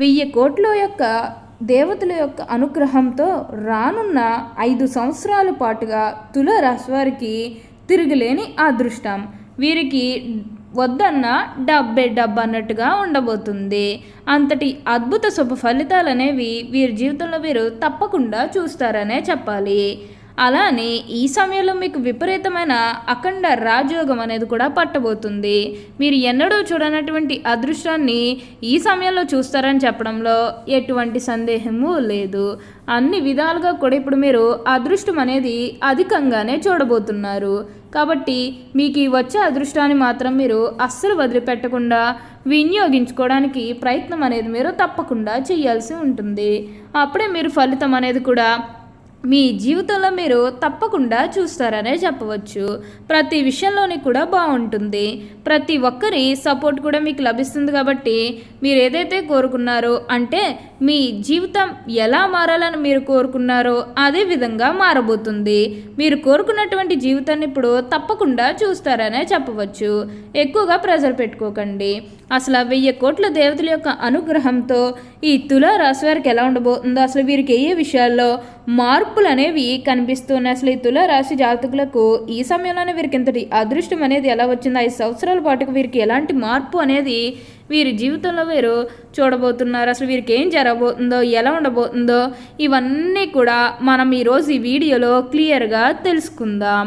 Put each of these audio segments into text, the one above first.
వెయ్యి కోట్ల యొక్క దేవతల యొక్క అనుగ్రహంతో రానున్న ఐదు సంవత్సరాల పాటుగా తుల రాశి వారికి తిరుగులేని అదృష్టం. వీరికి వద్దన్న డబ్బే డబ్బు అన్నట్టుగా ఉండబోతుంది. అంతటి అద్భుత శుభ ఫలితాలు అనేవి వీరి జీవితంలో వీరు తప్పకుండా చూస్తారనే చెప్పాలి. అలానే ఈ సమయంలో మీకు విపరీతమైన అఖండ రాజయోగం అనేది కూడా పట్టబోతుంది. మీరు ఎన్నడూ చూడనటువంటి అదృష్టాన్ని ఈ సమయంలో చూస్తారని చెప్పడంలో ఎటువంటి సందేహము లేదు. అన్ని విధాలుగా కూడా ఇప్పుడు మీరు అదృష్టం అనేది అధికంగానే చూడబోతున్నారు. కాబట్టి మీకు ఈ వచ్చే అదృష్టాన్ని మాత్రం మీరు అస్సలు వదిలిపెట్టకుండా వినియోగించుకోవడానికి ప్రయత్నం అనేది మీరు తప్పకుండా చేయాల్సి ఉంటుంది. అప్పుడే మీరు ఫలితం అనేది కూడా మీ జీవితంలో మీరు తప్పకుండా చూస్తారనే చెప్పవచ్చు. ప్రతి విషయంలోని కూడా బాగుంటుంది. ప్రతి ఒక్కరి సపోర్ట్ కూడా మీకు లభిస్తుంది కాబట్టి మీరు ఏదైతే కోరుకున్నారో అంటే మీ జీవితం ఎలా మారాలని మీరు కోరుకున్నారో అదే విధంగా మారబోతుంది. మీరు కోరుకున్నటువంటి జీవితాన్ని ఇప్పుడు తప్పకుండా చూస్తారనే చెప్పవచ్చు. ఎక్కువగా ప్రెజర్ పెట్టుకోకండి. అసలు వెయ్యి కోట్ల దేవతల యొక్క అనుగ్రహంతో ఈ తుల రాశి వారికి ఎలా ఉండబోతుందో అసలు వీరికి ఏ విషయాల్లో మార్పులు అనేవి కనిపిస్తున్నాయి? అసలు ఈ తుల రాశి జాతకులకు ఈ సమయంలోనే వీరికి ఇంతటి అదృష్టం అనేది ఎలా వచ్చిందో? ఐదు సంవత్సరాల పాటుకు వీరికి ఎలాంటి మార్పు అనేది వీరి జీవితంలో వీరు చూడబోతున్నారు. అసలు వీరికి ఏం జరగబోతుందో ఎలా ఉండబోతుందో ఇవన్నీ కూడా మనం ఈరోజు ఈ వీడియోలో క్లియర్గా తెలుసుకుందాం.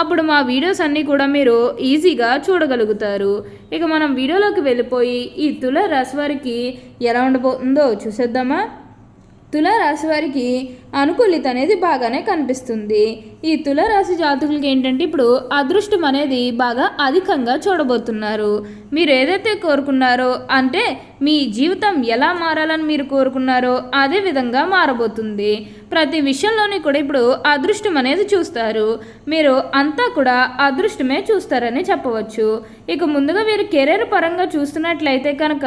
అప్పుడు మా వీడియోస్ అన్నీ కూడా మీరు ఈజీగా చూడగలుగుతారు. ఇక మనం వీడియోలోకి వెళ్ళిపోయి ఈ తుల రాశి వారికి ఎలా ఉండబోతుందో చూసేద్దామా? తులారాశి వారికి అనుకూలిత అనేది బాగానే కనిపిస్తుంది. ఈ తులారాశి జాతకులకి ఏంటంటే ఇప్పుడు అదృష్టం అనేది బాగా అధికంగా చూడబోతున్నారు. మీరు ఏదైతే కోరుకున్నారో అంటే మీ జీవితం ఎలా మారాలని మీరు కోరుకున్నారో అదే విధంగా మారబోతుంది. ప్రతి విషయంలోని కూడా ఇప్పుడు అదృష్టం అనేది చూస్తారు. మీరు అంతా కూడా అదృష్టమే చూస్తారని చెప్పవచ్చు. ఇక ముందుగా మీరు కెరీర్ పరంగా చూస్తున్నట్లయితే కనుక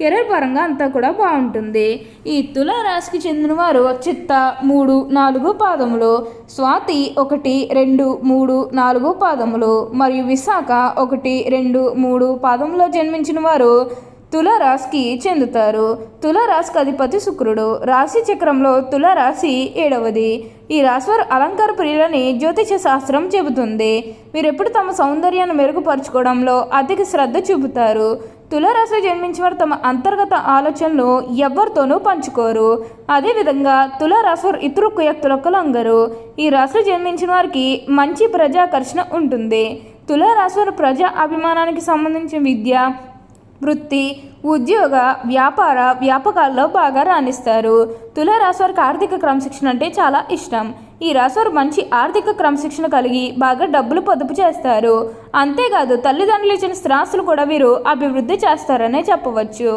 కెరీర్ పరంగా అంతా కూడా బాగుంటుంది. ఈ తుల రాశికి చిత్త మూడు నాలుగు పాదములు స్వాతి ఒకటి రెండు మూడు నాలుగు పాదములు మరియు విశాఖ ఒకటి రెండు మూడు పాదములో జన్మించిన వారు తులరాశికి చెందుతారు. తులరాశికి అధిపతి శుక్రుడు. రాశి చక్రంలో తులరాశి ఏడవది. ఈ రాశివారు అలంకార ప్రియులని జ్యోతిష శాస్త్రం చెబుతుంది. వీరెప్పుడు తమ సౌందర్యాన్ని మెరుగుపరచుకోవడంలో అధిక శ్రద్ధ చూపుతారు. తులరాశిలో జన్మించిన వారు తమ అంతర్గత ఆలోచనలు ఎవరితోనూ పంచుకోరు. అదేవిధంగా తులారాశి వారు ఇతరు కుయక్తులకు లొంగరు ఈ రాశిలో జన్మించిన వారికి మంచి ప్రజాకర్షణ ఉంటుంది. తులారాశి వారు ప్రజా అభిమానానికి సంబంధించిన విద్య వృత్తి ఉద్యోగ వ్యాపార వ్యాపకాల్లో బాగా రాణిస్తారు. తులారాశి వారికి ఆర్థిక క్రమశిక్షణ అంటే చాలా ఇష్టం. ఈ రాశివారు మంచి ఆర్థిక క్రమశిక్షణ కలిగి బాగా డబ్బులు పొదుపు చేస్తారు. అంతేకాదు తల్లిదండ్రులు ఇచ్చిన స్థిరాస్తులు కూడా వీరు అభివృద్ధి చేస్తారనే చెప్పవచ్చు.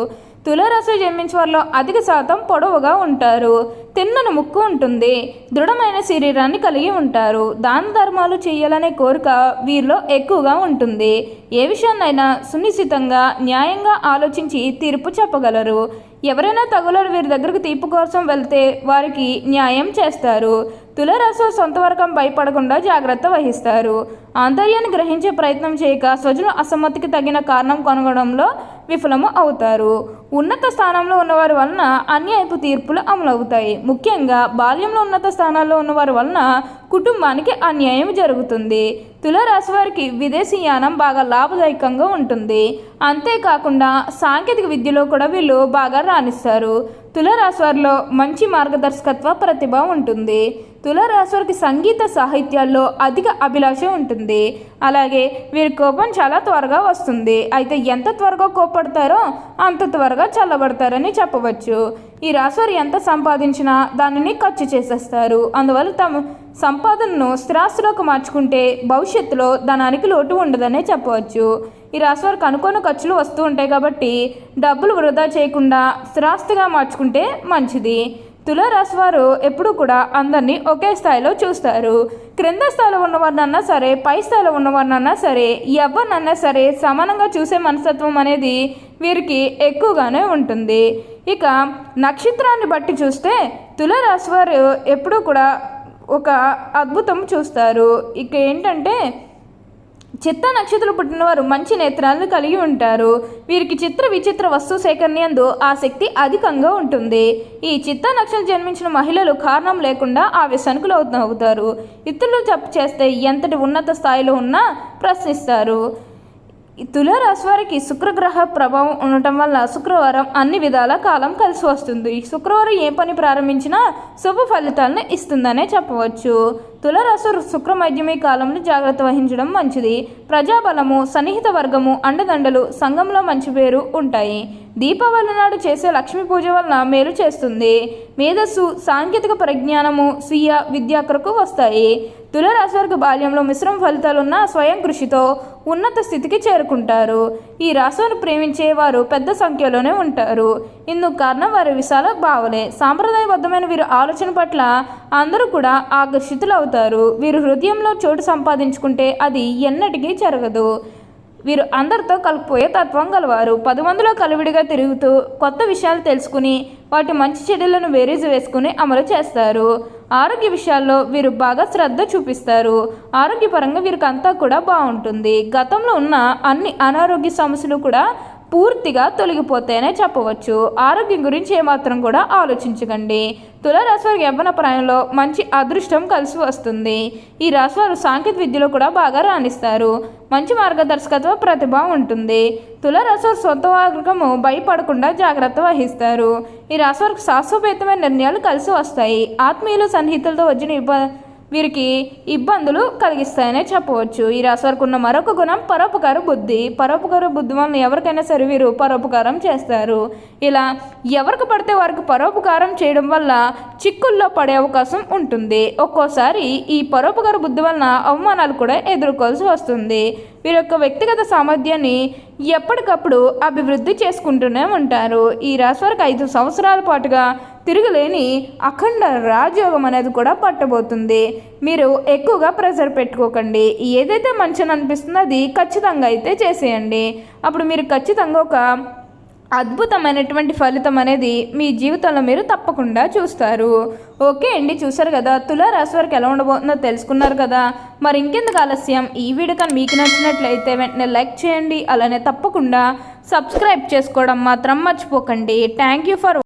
తులారాశి జన్మించే వారిలో అధిక శాతం పొడవుగా ఉంటారు. తిన్నను ముక్కు ఉంటుంది. దృఢమైన శరీరాన్ని కలిగి ఉంటారు. దాన ధర్మాలు చేయాలనే కోరిక వీరిలో ఎక్కువగా ఉంటుంది. ఏ విషయాన్నైనా సునిశ్చితంగా న్యాయంగా ఆలోచించి తీర్పు చెప్పగలరు. ఎవరైనా తగులరు వీరి దగ్గరకు తీర్పు కోసం వెళ్తే వారికి న్యాయం చేస్తారు. తులరాశి సొంతవర్గం భయపడకుండా జాగ్రత్త వహిస్తారు. ఆంతర్యాన్ని గ్రహించే ప్రయత్నం చేయక స్వజన అసమ్మతికి తగిన కారణం కనుగొనడంలో విఫలము అవుతారు. ఉన్నత స్థానంలో ఉన్నవారి వలన అన్యాయపు తీర్పులు అమలవుతాయి. ముఖ్యంగా బాల్యంలో ఉన్నత స్థానాల్లో ఉన్నవారి వలన కుటుంబానికి అన్యాయం జరుగుతుంది. తులారాశి వారికి విదేశీ యానం బాగా లాభదాయకంగా ఉంటుంది. అంతేకాకుండా సాంకేతిక విద్యలో కూడా వీళ్ళు బాగా రాణిస్తారు. తులారాశి వారిలో మంచి మార్గదర్శకత్వ ప్రతిభ ఉంటుంది. తులారాశి వారికి సంగీత సాహిత్యాల్లో అధిక అభిలాష ఉంటుంది. అలాగే వీరి కోపం చాలా త్వరగా వస్తుంది. అయితే ఎంత త్వరగా కోపం పడతారో అంత త్వరగా చల్లబడతారని చెప్పవచ్చు. ఈ రాశివారు ఎంత సంపాదించినా దానిని ఖర్చు చేసేస్తారు. అందువల్ల తమ సంపాదనను స్థిరాస్తిలోకి మార్చుకుంటే భవిష్యత్తులో ధనానికి లోటు ఉండదనే చెప్పవచ్చు. ఈ రాశివారికి అనుకోని ఖర్చులు వస్తూ ఉంటాయి కాబట్టి డబ్బులు వృధా చేయకుండా స్థిరాస్తిగా మార్చుకుంటే మంచిది. తులారాశి వారు ఎప్పుడూ కూడా అందరినీ ఒకే స్థాయిలో చూస్తారు. క్రింద స్థాయిలో ఉన్నవారినన్నా సరే పై స్థాయిలో ఉన్నవారినన్నా సరే ఎవరినన్నా సరే సమానంగా చూసే మనస్తత్వం అనేది వీరికి ఎక్కువగానే ఉంటుంది. ఇక నక్షత్రాన్ని బట్టి చూస్తే తులారాశి వారు ఎప్పుడూ కూడా ఒక అద్భుతం చూస్తారు. ఇక ఏంటంటే చిత్త నక్షత్రం పుట్టినవారు మంచి నేత్రాలను కలిగి ఉంటారు. వీరికి చిత్ర విచిత్ర వస్తు సేకరణయందు ఆసక్తి అధికంగా ఉంటుంది. ఈ చిత్త నక్షత్రం జన్మించిన మహిళలు కారణం లేకుండా ఆ వ్యసనకులు అవుతారు ఇతరులు తప్పు చేస్తే ఎంతటి ఉన్నత స్థాయిలో ఉన్నా ప్రశ్నిస్తారు. తులారాశి వారికి శుక్రగ్రహ ప్రభావం ఉండటం వల్ల శుక్రవారం అన్ని విధాల కాలం కలిసి వస్తుంది. శుక్రవారం ఏ పని ప్రారంభించినా శుభ ఫలితాలను ఇస్తుందనే చెప్పవచ్చు. తులారాశి శుక్ర మధ్యమి కాలంలో జాగ్రత్త వహించడం మంచిది. ప్రజాబలము సన్నిహిత వర్గము అండదండలు సంఘంలో మంచి పేరు ఉంటాయి. దీపావళి నాడు చేసే లక్ష్మీ పూజ వలన మేలు చేస్తుంది. మేధస్సు సాంకేతిక పరిజ్ఞానము స్వీయ విద్యాకరకు వస్తాయి. తులరాశివారికి బాల్యంలో మిశ్రమ ఫలితాలున్న స్వయం కృషితో ఉన్నత స్థితికి చేరుకుంటారు. ఈ రాశిని ప్రేమించే వారు పెద్ద సంఖ్యలోనే ఉంటారు. ఇందుకు కారణం వారి విశాల భావలే సాంప్రదాయబద్ధమైన వీరి ఆలోచన పట్ల అందరూ కూడా ఆకర్షితులవుతారు. వీరు హృదయంలో చోటు సంపాదించుకుంటే అది ఎన్నటికీ జరగదు. వీరు అందరితో కలిపిపోయే తత్వం గలవారు. పది మందిలో కలివిడిగా తిరుగుతూ కొత్త విషయాలు తెలుసుకుని వాటి మంచి చెడులను వేరేజు వేసుకుని అమలు చేస్తారు. ఆరోగ్య విషయాల్లో వీరు బాగా శ్రద్ధ చూపిస్తారు. ఆరోగ్యపరంగా వీరికి అంతా కూడా బాగుంటుంది గతంలో ఉన్న అన్ని అనారోగ్య సమస్యలు కూడా పూర్తిగా తొలగిపోతాయనే చెప్పవచ్చు. ఆరోగ్యం గురించి ఏమాత్రం కూడా ఆలోచించకండి. తులారాశి యవ్వన ప్రాయంలో మంచి అదృష్టం కలిసి వస్తుంది. ఈ రాశివారు సాంకేతిక విద్యలో కూడా బాగా రాణిస్తారు. మంచి మార్గదర్శకత్వ ప్రతిభ ఉంటుంది. తులారాశివారు సొంత వర్గము భయపడకుండా జాగ్రత్త వహిస్తారు. ఈ రాశివారికి శాశ్వతమైన నిర్ణయాలు కలిసి వస్తాయి. ఆత్మీయులు సన్నిహితులతో వచ్చిన ఇబ్బంది వీరికి ఇబ్బందులు కలిగిస్తాయనే చెప్పవచ్చు. ఈ రాశి వరకు ఉన్న మరొక గుణం పరోపకార బుద్ధి. పరోపకార బుద్ధి వలన ఎవరికైనా సరే వీరు పరోపకారం చేస్తారు. ఇలా ఎవరికి పడితే వారికి పరోపకారం చేయడం వల్ల చిక్కుల్లో పడే అవకాశం ఉంటుంది. ఒక్కోసారి ఈ పరోపకార బుద్ధి వలన అవమానాలు కూడా ఎదుర్కోవాల్సి వస్తుంది. వీరి యొక్క వ్యక్తిగత సామర్థ్యాన్ని ఎప్పటికప్పుడు అభివృద్ధి చేసుకుంటూనే ఉంటారు. ఈ రాశి వారికి ఐదు సంవత్సరాల పాటుగా తిరగలేని అఖండ రాజయోగం అనేది కూడా పట్టబోతుంది. మీరు ఎక్కువగా ప్రెషర్ పెట్టుకోకండి. ఏదైతే మంచిని అనిపిస్తుందో అది ఖచ్చితంగా అయితే చేసేయండి. అప్పుడు మీరు ఖచ్చితంగా ఒక అద్భుతమైనటువంటి ఫలితం అనేది మీ జీవితంలో మీరు తప్పకుండా చూస్తారు. ఓకే అండి చూసారు కదా? తులారాశి వారికి ఎలా ఉండబోతుందో తెలుసుకున్నారు కదా? మరి ఇంకెందుకు ఆలస్యం? ఈ వీడియో కానీ మీకు నచ్చినట్లయితే వెంటనే లైక్ చేయండి అలానే తప్పకుండా సబ్స్క్రైబ్ చేసుకోవడం మాత్రం మర్చిపోకండి. Thank you for